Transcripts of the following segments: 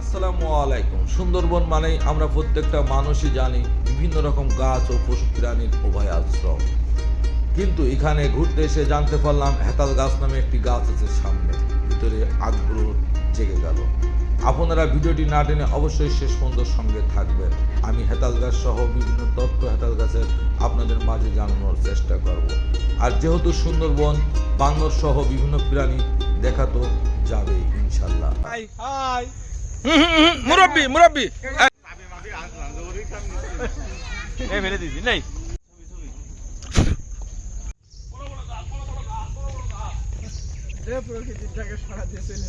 আসসালামু আলাইকুম। সুন্দরবন মানেই আমরা প্রত্যেকটা মানুষই জানি বিভিন্ন রকম গাছ ও পশু প্রাণীর উভয় আশ্রম কিন্তু এখানে ঘুরতে এসে জানতে পারলাম হেতাল গাছ নামে একটি গাছ আছে সামনে, ভিতরে আগ্রহ জেগে গেল। আপনারা ভিডিওটি না টেনে অবশ্যই শেষ পর্যন্ত সঙ্গে থাকবেন। আমি হেতাল গাছ সহ বিভিন্ন তত্ত্ব হেতাল গাছের আপনাদের মাঝে জানানোর চেষ্টা করব। আর যেহেতু সুন্দরবন বান্দর সহ বিভিন্ন প্রাণী, দেখা তো যাবেই, ইনশাল্লাহ। মুরব্বী মুরব্বী। ফেলে দিদি নেই। প্রকৃতিটাকে সারা দিয়ে চলে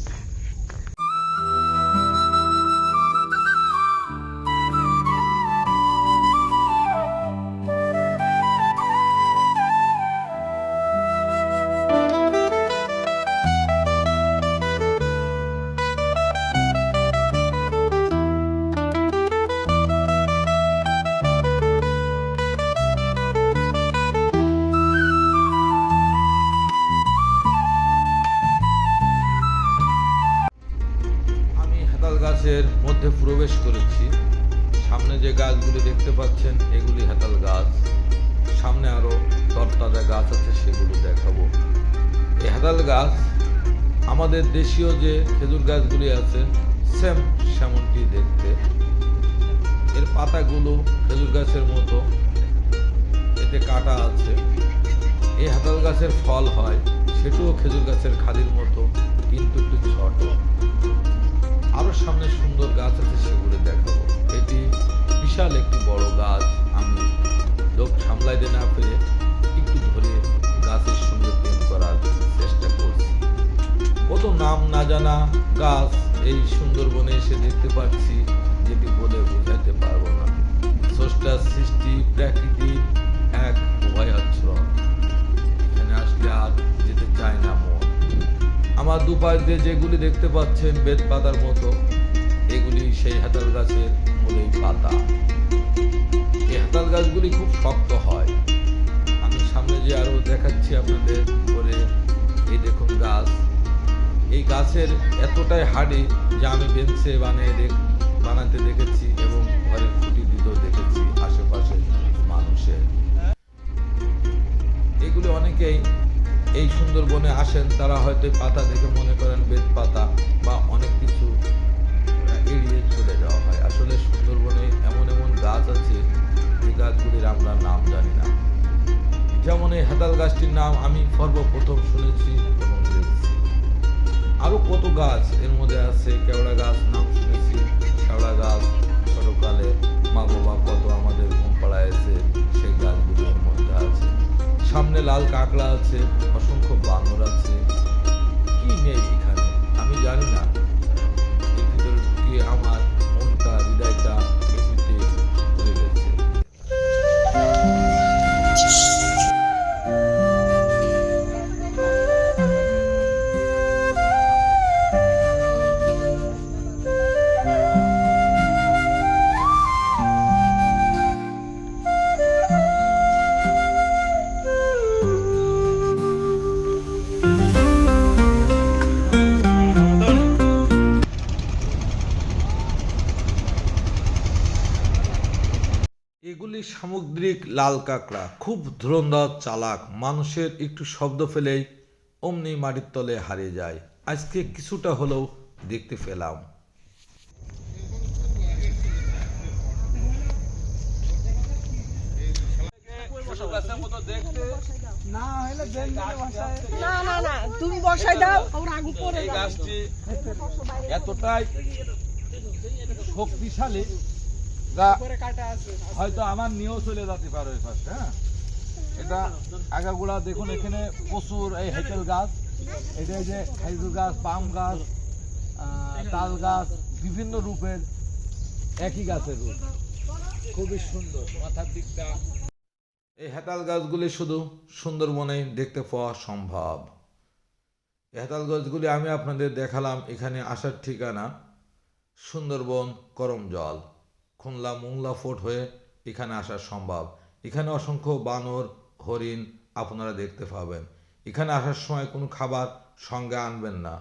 মধ্যে প্রবেশ করেছি। সামনে যে গাছগুলি দেখতে পাচ্ছেন, এগুলি হেতাল গাছ। সামনে আরও তরতাজা গাছ আছে, সেগুলো দেখাবো। এই হেতাল গাছ আমাদের দেশীয় যে খেজুর গাছগুলি আছে, সেম সেমনটি দেখতে। এর পাতাগুলো খেজুর গাছের মতো, এতে কাটা আছে। এই হাতাল গাছের ফল হয়, সেটাও খেজুর গাছের খালির মতো, কিন্তু একটু ছোট। আরও সামনে সুন্দর গাছ আছে সেগুলো দেখাবো। এটি বিশাল একটি বড় গাছ। আমি লোক সামলাইতে না পেরে একটু ধরে গাছের সঙ্গে প্রেম করার চেষ্টা করছি। কত নাম না জানা গাছ এই সুন্দরবনে এসে দেখতে পাচ্ছি, যেটি বলে বোঝাতে পারব না। আমার দুপাশ দিয়ে যেগুলি দেখতে পাচ্ছেন বেত পাতার মতো, এগুলি সেই হাতাল গাছের মূলেই পাতা। এই হাতাল গাছগুলি খুব শক্ত হয়। আমি সামনে যে আরও দেখাচ্ছি আপনাদের করে এই দেখুন গাছ। এই গাছের এতটাই হাড়ি যে আমি বেঞ্চে বানিয়ে বানাতে দেখেছি। সুন্দরবনে আসেন, তারা হয়তো পাতা দেখে মনে করেন বেত পাতা বা অনেক কিছু এড়িয়ে চলে যাওয়া হয়। আসলে সুন্দরবনে এমন এমন গাছ আছে, যে গাছগুলির আমরা নাম জানি না। যেমন এই হেতাল গাছটির নাম আমি সর্বপ্রথম শুনেছি এবং দেখছি। আরও কত গাছ এর মধ্যে আছে? কেওড়া গাছ নাম শুনেছি কেওড়া গাছ, ছোটকালে মা বাবা কত আমাদের ঘুম পাড়ায় এসে সেই গাছগুলোর মধ্যে আছে। সামনে লাল কাঁকড়া আছে এগুলি সামুদ্রিক লাল কাঁকড়া খুব ধুরন্ধর চালাক। মানুষের একটু শব্দ ফেলেই অমনি মাটির তলে হারিয়ে যায়। আজকে কিছুটা হলেও দেখতে পেলাম। এতটাই শক্তিশালী যা হয়তো আমার নিয়েও চলে যেতে পারে ওই পাশে হ্যাঁ? এটা আগাগুলা দেখুন এখানে প্রচুর এই হেকেল গাছ এটা যে খেজুর গাছ পাম গাছ তাল গাছ বিভিন্ন রূপের একই গাছের রূপ। খুবই সুন্দর মাথার দিকটা। এই হেতাল গাছগুলি শুধু সুন্দরবনে দেখতে পাওয়া সম্ভব। হেতাল গাছগুলি আমি আপনাদের দেখালাম এখানে আসার ঠিকানা সুন্দরবন করমজল। খুলনা মোংলা ফোর্ট হয়ে এখানে আসা সম্ভব। এখানে অসংখ্য বানর, হরিণ আপনারা দেখতে পাবেন। এখানে আসার সময় কোনো খাবার সঙ্গে আনবেন না,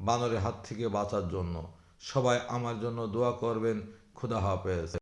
বানরের হাত থেকে বাঁচার জন্য। সবাই আমার জন্য দোয়া করবেন, খুদা হাফেজ।